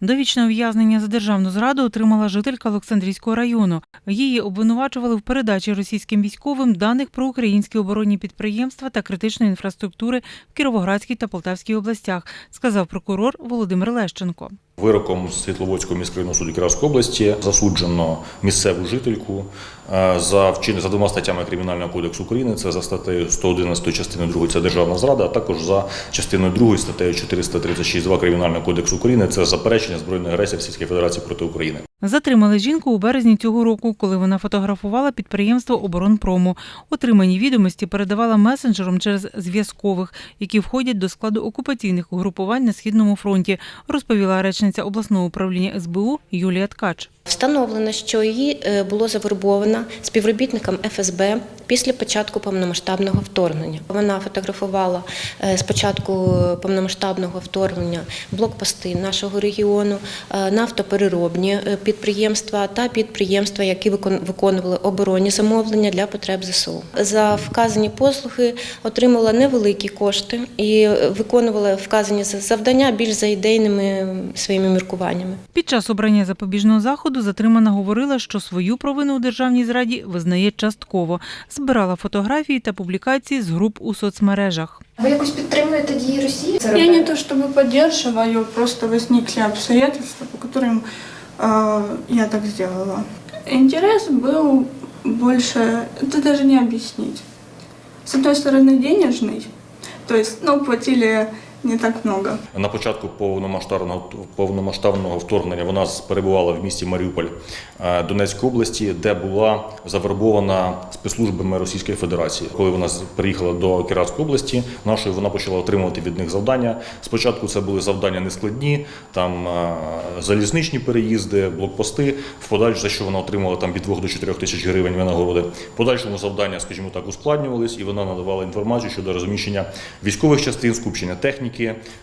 Довічне ув'язнення за державну зраду отримала жителька Олександрійського району. Її обвинувачували в передачі російським військовим даних про українські оборонні підприємства та критичної інфраструктури в Кіровоградській та Полтавській областях, сказав прокурор Володимир Лещенко. Вироком Світловодського міськрайонного суду Кіровської області засуджено місцеву жительку е, за вчин за двома статтями Кримінального кодексу України. Це за статтею 111 частиною 2 це державна зрада, а також за частиною 2 статтею 436.2 Кримінального кодексу України це заперечення збройної агресії Російської Федерації проти України. Затримали жінку у березні цього року, коли вона фотографувала підприємство оборонпрому. Отримані відомості передавала месенджером через зв'язкових, які входять до складу окупаційних угрупувань на східному фронті, розповіла речниця обласного управління СБУ Юлія Ткач. Встановлено, що її е, було завербовано співробітником ФСБ після початку повномасштабного вторгнення. Вона фотографувала е, з початку повномасштабного вторгнення блокпости нашого регіону, е, нафтопереробні е, підприємства та підприємства, які виконували оборонні замовлення для потреб ЗСУ. За вказані послуги отримала невеликі кошти і е, виконувала вказані завдання більш за ідейними своїми міркуваннями. Під час обрання запобіжного заходу затримана говорила, що свою провину у державній зраді визнає частково. Збирала фотографії та публікації з груп у соцмережах. Ви якось підтримуєте дії Росії? Це Я робите? не то чтобы поддерживаю, просто возникли обстоятельства, по которым э, я так сделала. Интерес был больше, это даже не объяснить. С одной стороны, денежный, то есть, ну, платили не так много. На початку повномасштабного повномасштабного вторгнення вона перебувала в місті Маріуполь е, Донецької області, де була завербована спецслужбами Російської Федерації. Коли вона приїхала до Кіровської області, нашої вона почала отримувати від них завдання. Спочатку це були завдання нескладні, там е, залізничні переїзди, блокпости. В подальшому за що вона отримала там від 2 до 4 тисяч гривень винагороди. В подальшому завдання, скажімо так, ускладнювались, і вона надавала інформацію щодо розміщення військових частин, скупчення техніки,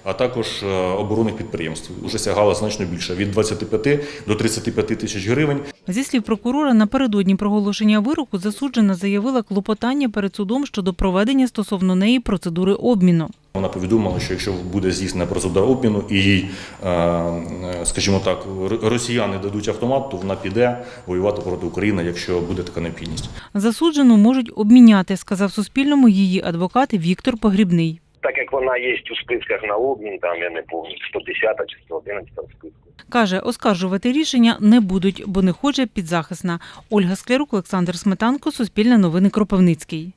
а також е, оборонних підприємств. Уже сягала значно більше від 25 до 35 тисяч гривень. Зі слів прокурора, напередодні проголошення вироку засуджена заявила клопотання перед судом щодо проведення стосовно неї процедури обміну. Вона повідомила, що якщо буде здійснена процедура обміну і їй, е, е, скажімо так, росіяни дадуть автомат, то вона піде воювати проти України, якщо буде така необхідність. Засуджену можуть обміняти, сказав Суспільному її адвокат Віктор Погрібний. Так як вона є у списках на обмін, там я не помню, 110 чи 111 списку. Каже, оскаржувати рішення не будуть, бо не хоче підзахисна. Ольга Склярук, Олександр Сметанко, Суспільне новини Кропивницький.